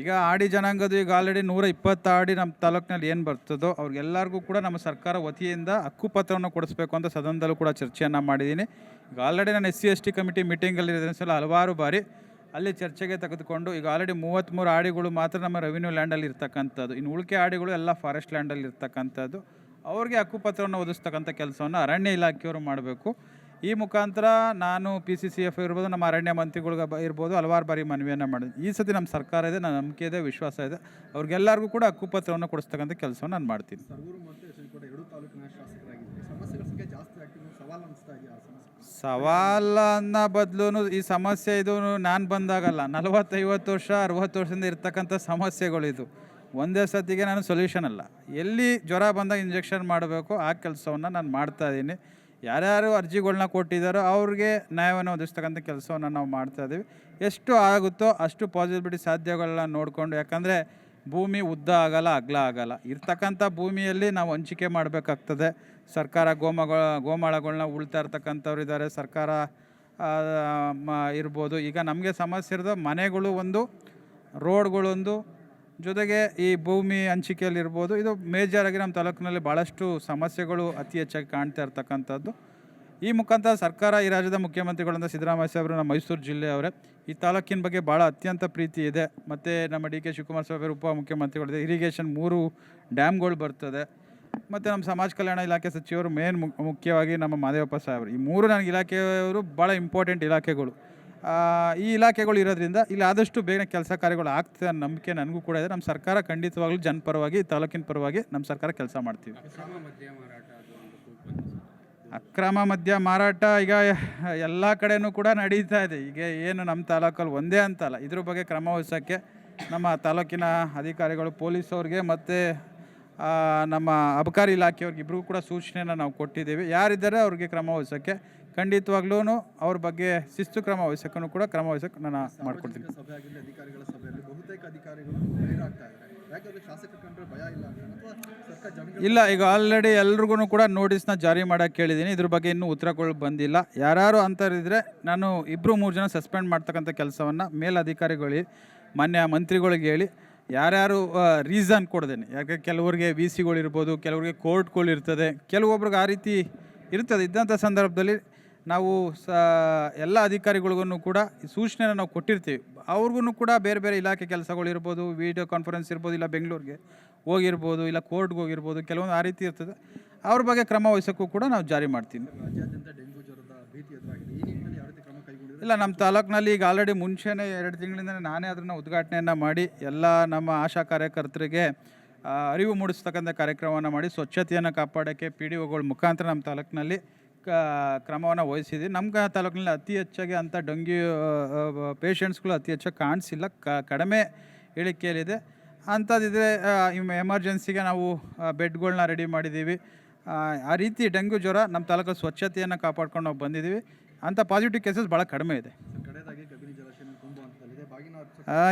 ಈಗ ಆಡಿ ಜನಾಂಗದ ಈಗ ಆಲ್ರೆಡಿ ನೂರ ಇಪ್ಪತ್ತು ಆಡಿ ನಮ್ಮ ತಾಲೂಕಿನಲ್ಲಿ ಏನು ಬರ್ತದೋ ಅವ್ರಿಗೆಲ್ಲರಿಗೂ ಕೂಡ ನಮ್ಮ ಸರ್ಕಾರ ವತಿಯಿಂದ ಹಕ್ಕುಪತ್ರವನ್ನು ಕೊಡಿಸ್ಬೇಕು ಅಂತ ಸದನದಲ್ಲೂ ಕೂಡ ಚರ್ಚೆಯನ್ನು ಮಾಡಿದ್ದೀನಿ. ಈಗ ಆಲ್ರೆಡಿ ನಾನು S C S T committee ಮೀಟಿಂಗಲ್ಲಿ ಸಲ ಹಲವಾರು ಬಾರಿ ಅಲ್ಲಿ ಚರ್ಚೆಗೆ ತೆಗೆದುಕೊಂಡು ಈಗ ಆಲ್ರೆಡಿ ಮೂವತ್ತ್ಮೂರು ಆಡಿಗಳು ಮಾತ್ರ ನಮ್ಮ ರೆವಿನ್ಯೂ ಲ್ಯಾಂಡಲ್ಲಿ ಇರ್ತಕ್ಕಂಥದ್ದು. ಇನ್ನು ಉಳಿಕೆ ಆಡಿಗಳು ಎಲ್ಲ ಫಾರೆಸ್ಟ್ ಲ್ಯಾಂಡಲ್ಲಿ ಇರ್ತಕ್ಕಂಥದ್ದು. ಅವ್ರಿಗೆ ಹಕ್ಕುಪತ್ರವನ್ನು ಒದಗಿಸ್ತಕ್ಕಂಥ ಕೆಲಸವನ್ನು ಅರಣ್ಯ ಇಲಾಖೆಯವರು ಮಾಡಬೇಕು. ಈ ಮುಖಾಂತರ ನಾನು ಪಿ ಸಿ ಸಿ ಎಫ್ ಇರ್ಬೋದು ನಮ್ಮ ಅರಣ್ಯ ಮಂತ್ರಿಗಳಿಗೆ ಬ- ಇರ್ಬೋದು ಹಲವಾರು ಬಾರಿ ಮನವಿಯನ್ನು ಮಾಡಿದ್ವಿ ಈ ಸತಿ ನಮ್ಮ ಸರ್ಕಾರ ಇದೆ ನನ್ನ ನಂಬಿಕೆ ಇದೆ ವಿಶ್ವಾಸ ಇದೆ. ಅವ್ರಿಗೆಲ್ಲರಿಗೂ ಕೂಡ ಹಕ್ಕುಪತ್ರವನ್ನು ಕೊಡಿಸ್ತಕ್ಕಂಥ ಕೆಲಸವನ್ನು ನಾನು ಮಾಡ್ತೀನಿ. ಸವಾಲನ್ನ ಬದಲು ಈ ಸಮಸ್ಯೆ ಇದು ನಾನು ಬಂದಾಗಲ್ಲ. ನಲವತ್ತೈವತ್ತು ವರ್ಷ ಅರವತ್ತು ವರ್ಷದಿಂದ ಇರ್ತಕ್ಕಂಥ ಸಮಸ್ಯೆಗಳಿದು. ಒಂದೇ ಸತಿಗೆ ನಾನು ಸೊಲ್ಯೂಷನ್ ಅಲ್ಲ. ಎಲ್ಲಿ ಜ್ವರ ಬಂದಾಗ ಇಂಜೆಕ್ಷನ್ ಮಾಡಬೇಕು ಆ ಕೆಲಸವನ್ನು ನಾನು ಮಾಡ್ತಾ ಇದ್ದೀನಿ. ಯಾರ್ಯಾರು ಅರ್ಜಿಗಳನ್ನ ಕೊಟ್ಟಿದ್ದಾರೋ ಅವ್ರಿಗೆ ನ್ಯಾಯವನ್ನು ಒದಗಿಸ್ತಕ್ಕಂಥ ಕೆಲಸವನ್ನು ನಾವು ಮಾಡ್ತಾ ಇದ್ದೀವಿ. ಎಷ್ಟು ಆಗುತ್ತೋ ಅಷ್ಟು ಪಾಸಿಬಿಲಿಟಿ ಸಾಧ್ಯಗಳನ್ನ ನೋಡಿಕೊಂಡು, ಯಾಕಂದರೆ ಭೂಮಿ ಉದ್ದ ಆಗಲ್ಲ, ಅಗಲ ಆಗಲ್ಲ. ಇರ್ತಕ್ಕಂಥ ಭೂಮಿಯಲ್ಲಿ ನಾವು ಹಂಚಿಕೆ ಮಾಡಬೇಕಾಗ್ತದೆ. ಸರ್ಕಾರ ಗೋಮಗಳ ಗೋಮಾಳಗಳನ್ನ ಉಳ್ತಾ ಇರ್ತಕ್ಕಂಥವ್ರು ಇದ್ದಾರೆ ಸರ್ಕಾರ ಇರ್ಬೋದು. ಈಗ ನಮಗೆ ಸಮಸ್ಯೆ ಇರೋದು ಮನೆಗಳು ಒಂದು, ರೋಡ್ಗಳೊಂದು ಜೊತೆಗೆ ಈ ಭೂಮಿ ಹಂಚಿಕೆಯಲ್ಲಿರ್ಬೋದು, ಇದು ಮೇಜರ್ ಆಗಿ ನಮ್ಮ ತಾಲೂಕಿನಲ್ಲಿ ಭಾಳಷ್ಟು ಸಮಸ್ಯೆಗಳು ಅತಿ ಹೆಚ್ಚಾಗಿ ಕಾಣ್ತಾ ಇರ್ತಕ್ಕಂಥದ್ದು. ಈ ಮುಖಾಂತರ ಸರ್ಕಾರ, ಈ ರಾಜ್ಯದ ಮುಖ್ಯಮಂತ್ರಿಗಳಂತ ಸಿದ್ದರಾಮಯ್ಯ ಸಾಹೇಬರು ನಮ್ಮ ಮೈಸೂರು ಜಿಲ್ಲೆಯವರೇ ಈ ತಾಲೂಕಿನ ಬಗ್ಗೆ ಭಾಳ ಅತ್ಯಂತ ಪ್ರೀತಿ ಇದೆ. ಮತ್ತು ನಮ್ಮ ಡಿ ಕೆ ಶಿವಕುಮಾರ್ ಸಾಹೇಬರು ಉಪಮುಖ್ಯಮಂತ್ರಿಗಳಿದೆ. ಇರಿಗೇಷನ್ ಮೂರು ಡ್ಯಾಮ್ಗಳು ಬರ್ತದೆ. ಮತ್ತು ನಮ್ಮ ಸಮಾಜ ಕಲ್ಯಾಣ ಇಲಾಖೆ ಸಚಿವರು ಮೇನ್ ಮುಖ್ಯವಾಗಿ ನಮ್ಮ ಮಾದೇವಪ್ಪ ಸಾಹೇಬರು. ಈ ಮೂರು ನನಗೆ ಇಲಾಖೆಯವರು ಭಾಳ ಇಂಪಾರ್ಟೆಂಟ್ ಇಲಾಖೆಗಳು. ಈ ಇಲಾಖೆಗಳು ಇರೋದ್ರಿಂದ ಇಲ್ಲಿ ಆದಷ್ಟು ಬೇಗ ಕೆಲಸ ಕಾರ್ಯಗಳು ಆಗ್ತದೆ ಅನ್ನೋ ನಂಬಿಕೆ ನನಗೂ ಕೂಡ ಇದೆ. ನಮ್ಮ ಸರ್ಕಾರ ಖಂಡಿತವಾಗ್ಲೂ ಜನಪರವಾಗಿ ತಾಲೂಕಿನ ಪರವಾಗಿ ನಮ್ಮ ಸರ್ಕಾರ ಕೆಲಸ ಮಾಡ್ತೀವಿ. ಅಕ್ರಮ ಮದ್ಯ ಮಾರಾಟ ಈಗ ಎಲ್ಲ ಕಡೆಯೂ ಕೂಡ ನಡೀತಾ ಇದೆ. ಈಗ ಏನು ನಮ್ಮ ತಾಲೂಕಲ್ಲಿ ಒಂದೇ ಅಂತಲ್ಲ. ಇದ್ರ ಬಗ್ಗೆ ಕ್ರಮ ವಹಿಸೋಕ್ಕೆ ನಮ್ಮ ತಾಲೂಕಿನ ಅಧಿಕಾರಿಗಳು, ಪೊಲೀಸವ್ರಿಗೆ ಮತ್ತು ನಮ್ಮ ಅಬಕಾರಿ ಇಲಾಖೆಯವ್ರಿಗೆ ಇಬ್ಬರಿಗೂ ಕೂಡ ಸೂಚನೆಯನ್ನು ನಾವು ಕೊಟ್ಟಿದ್ದೇವೆ. ಯಾರಿದ್ದಾರೆ ಅವ್ರಿಗೆ ಕ್ರಮ ವಹಿಸೋಕ್ಕೆ? ಖಂಡಿತವಾಗ್ಲೂ ಅವ್ರ ಬಗ್ಗೆ ಶಿಸ್ತು ಕ್ರಮ ವಹಿಸೋಕ್ಕೂ ಕೂಡ ಕ್ರಮ ವಹಿಸೋಕ್ಕೆ ನಾನು ಮಾಡ್ಕೊಡ್ತೀನಿ. ಇಲ್ಲ ಈಗ ಆಲ್ರೆಡಿ ಎಲ್ರಿಗೂ ಕೂಡ ನೋಟಿಸ್ನ ಜಾರಿ ಮಾಡೋಕ್ಕೆ ಕೇಳಿದ್ದೀನಿ ಇದ್ರ ಬಗ್ಗೆ ಇನ್ನೂ ಉತ್ತರಗಳು ಬಂದಿಲ್ಲ. ಯಾರು ಅಂತರಿದ್ರೆ ನಾನು ಇಬ್ಬರು ಮೂರು ಜನ ಸಸ್ಪೆಂಡ್ ಮಾಡ್ತಕ್ಕಂಥ ಕೆಲಸವನ್ನು ಮೇಲಧಿಕಾರಿಗಳಿಗೆ ಮಾನ್ಯ ಮಂತ್ರಿಗಳಿಗೆ ಹೇಳಿ ಯಾರ್ಯಾರು ರೀಸನ್ ಕೊಡ್ದೇನೆ. ಯಾಕೆ ಕೆಲವರಿಗೆ ವಿ ಸಿಗಳಿರ್ಬೋದು ಕೆಲವ್ರಿಗೆ ಕೋರ್ಟ್ಗಳು ಇರ್ತದೆ, ಕೆಲವೊಬ್ರಿಗೆ ಆ ರೀತಿ ಇರ್ತದೆ. ಇದ್ದಂಥ ಸಂದರ್ಭದಲ್ಲಿ ನಾವು ಸ, ಎಲ್ಲ ಅಧಿಕಾರಿಗಳಿಗೂ ಕೂಡ ಸೂಚನೆ ಸೂಚನೆನ ನಾವು ಕೊಟ್ಟಿರ್ತೀವಿ. ಅವ್ರಿಗೂ ಕೂಡ ಬೇರೆ ಬೇರೆ ಇಲಾಖೆ ಕೆಲಸಗಳು ಇರ್ಬೋದು ವಿಡಿಯೋ ಕಾನ್ಫರೆನ್ಸ್ ಇರ್ಬೋದು, ಇಲ್ಲ ಬೆಂಗಳೂರಿಗೆ ಹೋಗಿರ್ಬೋದು, ಇಲ್ಲ ಕೋರ್ಟ್ಗೆ ಹೋಗಿರ್ಬೋದು, ಕೆಲವೊಂದು ಆ ರೀತಿ ಇರ್ತದೆ. ಅವ್ರ ಬಗ್ಗೆ ಕ್ರಮ ವಹಿಸೋಕ್ಕೂ ಕೂಡ ನಾವು ಜಾರಿ ಮಾಡ್ತೀವಿ. ಇಲ್ಲ ನಮ್ಮ ತಾಲೂಕಿನಲ್ಲಿ ಈಗ ಆಲ್ರೆಡಿ ಮುಂಚೆನೇ ಎರಡು ತಿಂಗಳಿಂದ ನಾನೇ ಅದನ್ನು ಉದ್ಘಾಟನೆಯನ್ನು ಮಾಡಿ ಎಲ್ಲ ನಮ್ಮ ಆಶಾ ಕಾರ್ಯಕರ್ತರಿಗೆ ಅರಿವು ಮೂಡಿಸ್ತಕ್ಕಂಥ ಕಾರ್ಯಕ್ರಮವನ್ನು ಮಾಡಿ ಸ್ವಚ್ಛತೆಯನ್ನು ಕಾಪಾಡೋಕ್ಕೆ ಪಿ ಡಿ ಒಗಳ ಮುಖಾಂತರ ನಮ್ಮ ತಾಲೂಕಿನಲ್ಲಿ ಕ್ರಮವನ್ನು ವಹಿಸಿದ್ವಿ. ನಮ್ಮ ತಾಲೂಕಿನಲ್ಲಿ ಅತಿ ಹೆಚ್ಚಾಗಿ ಅಂಥ ಡೆಂಗ್ಯೂ ಪೇಷಂಟ್ಸ್ಗಳು ಅತಿ ಹೆಚ್ಚಾಗಿ ಕಾಣಿಸಿಲ್ಲ. ಕಡಿಮೆ ಇಳಿಕೆಯಲ್ಲಿದೆ ಅಂಥದ್ದಿದ್ರೆ ಎಮರ್ಜೆನ್ಸಿಗೆ ನಾವು ಬೆಡ್ಗಳನ್ನ ರೆಡಿ ಮಾಡಿದ್ದೀವಿ ಆ, ರೀತಿ ಡೆಂಗ್ಯೂ ಜ್ವರ ನಮ್ಮ ತಾಲೂಕು ಸ್ವಚ್ಛತೆಯನ್ನು ಕಾಪಾಡ್ಕೊಂಡು ನಾವು ಬಂದಿದ್ದೀವಿ ಅಂಥ ಪಾಸಿಟಿವ್ ಕೇಸಸ್ ಭಾಳ ಕಡಿಮೆ ಇದೆ.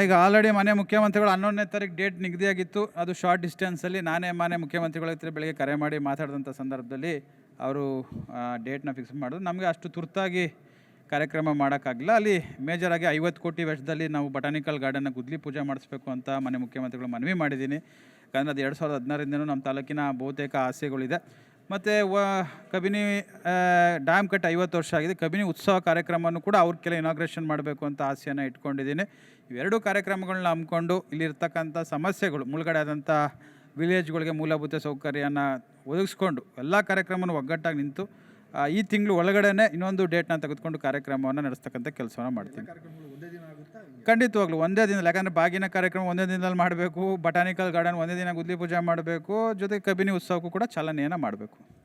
ಈಗ ಆಲ್ರೆಡಿ ಮನೆ ಮುಖ್ಯಮಂತ್ರಿಗಳು ಹನ್ನೊಂದನೇ ತಾರೀಕು ಡೇಟ್ ನಿಗದಿಯಾಗಿತ್ತು. ಅದು ಶಾರ್ಟ್ ಡಿಸ್ಟೆನ್ಸಲ್ಲಿ ನಾನೇ ಮನೆ ಮುಖ್ಯಮಂತ್ರಿಗಳ ಹತ್ರ ಬೆಳಗ್ಗೆ ಕರೆ ಮಾಡಿ ಮಾತಾಡಿದಂಥ ಸಂದರ್ಭದಲ್ಲಿ ಅವರು ಡೇಟ್ನ ಫಿಕ್ಸ್ ಮಾಡಿದ್ರು. ನಮಗೆ ಅಷ್ಟು ತುರ್ತಾಗಿ ಕಾರ್ಯಕ್ರಮ ಮಾಡೋಕ್ಕಾಗಲಿಲ್ಲ ಅಲ್ಲಿ ಮೇಜರಾಗಿ ಐವತ್ತು ಕೋಟಿ ವೆಚ್ಚದಲ್ಲಿ ನಾವು ಬಟಾನಿಕಲ್ ಗಾರ್ಡನ್ನ ಗುದ್ಲಿ ಪೂಜೆ ಮಾಡಿಸ್ಬೇಕು ಅಂತ ಮನೆ ಮುಖ್ಯಮಂತ್ರಿಗಳು ಮನವಿ ಮಾಡಿದ್ದೀನಿ. ಯಾಕಂದರೆ ಅದು ಎರಡು ಸಾವಿರದ ಹದಿನಾರರಿಂದನೂ ನಮ್ಮ ತಾಲೂಕಿನ ಬಹುತೇಕ ಆಸೆಗಳಿದೆ. ಮತ್ತು ವ, ಕಬಿನಿ ಡ್ಯಾಮ್ ಕಟ್ ಐವತ್ತು ವರ್ಷ ಆಗಿದೆ. ಕಬಿನಿ ಉತ್ಸವ ಕಾರ್ಯಕ್ರಮವನ್ನು ಕೂಡ ಅವ್ರ ಕೆಲ ಇನಾಗ್ರೇಷನ್ ಮಾಡಬೇಕು ಅಂತ ಆಸೆಯನ್ನು ಇಟ್ಕೊಂಡಿದ್ದೀನಿ. ಇವೆರಡೂ ಕಾರ್ಯಕ್ರಮಗಳನ್ನ ಹಮ್ಮಿಕೊಂಡು ಇಲ್ಲಿರ್ತಕ್ಕಂಥ ಸಮಸ್ಯೆಗಳು, ಮುಳುಗಡೆ ಆದಂಥ ವಿಲೇಜ್ಗಳಿಗೆ ಮೂಲಭೂತ ಸೌಕರ್ಯನ ಒದಗಿಸ್ಕೊಂಡು ಎಲ್ಲ ಕಾರ್ಯಕ್ರಮವನ್ನು ಒಗ್ಗಟ್ಟಾಗಿ ನಿಂತು ಈ ತಿಂಗಳು ಒಳಗಡೆನೆ ಇನ್ನೊಂದು ಡೇಟ್ನ ತೆಗೆದುಕೊಂಡು ಕಾರ್ಯಕ್ರಮವನ್ನು ನಡೆಸ್ತಕ್ಕಂಥ ಕೆಲಸವನ್ನು ಮಾಡ್ತೀನಿ ಕಾರ್ಯಕ್ರಮಗಳು ಒಂದೇ ದಿನ ಆಗುತ್ತಾ ಖಂಡಿತವಾಗ್ಲೂ, ಒಂದೇ ದಿನದಲ್ಲಿ, ಯಾಕಂದರೆ ಬಾಗಿನ ಕಾರ್ಯಕ್ರಮ ಒಂದೇ ದಿನದಲ್ಲಿ ಮಾಡಬೇಕು ಬಟಾನಿಕಲ್ ಗಾರ್ಡನ್ ಒಂದೇ ದಿನ ಗುದ್ಲಿ ಪೂಜೆ ಮಾಡಬೇಕು, ಜೊತೆಗೆ ಕಬಿನಿ ಉತ್ಸವಕ್ಕೂ ಕೂಡ ಚಾಲನೆಯನ್ನು ಮಾಡಬೇಕು.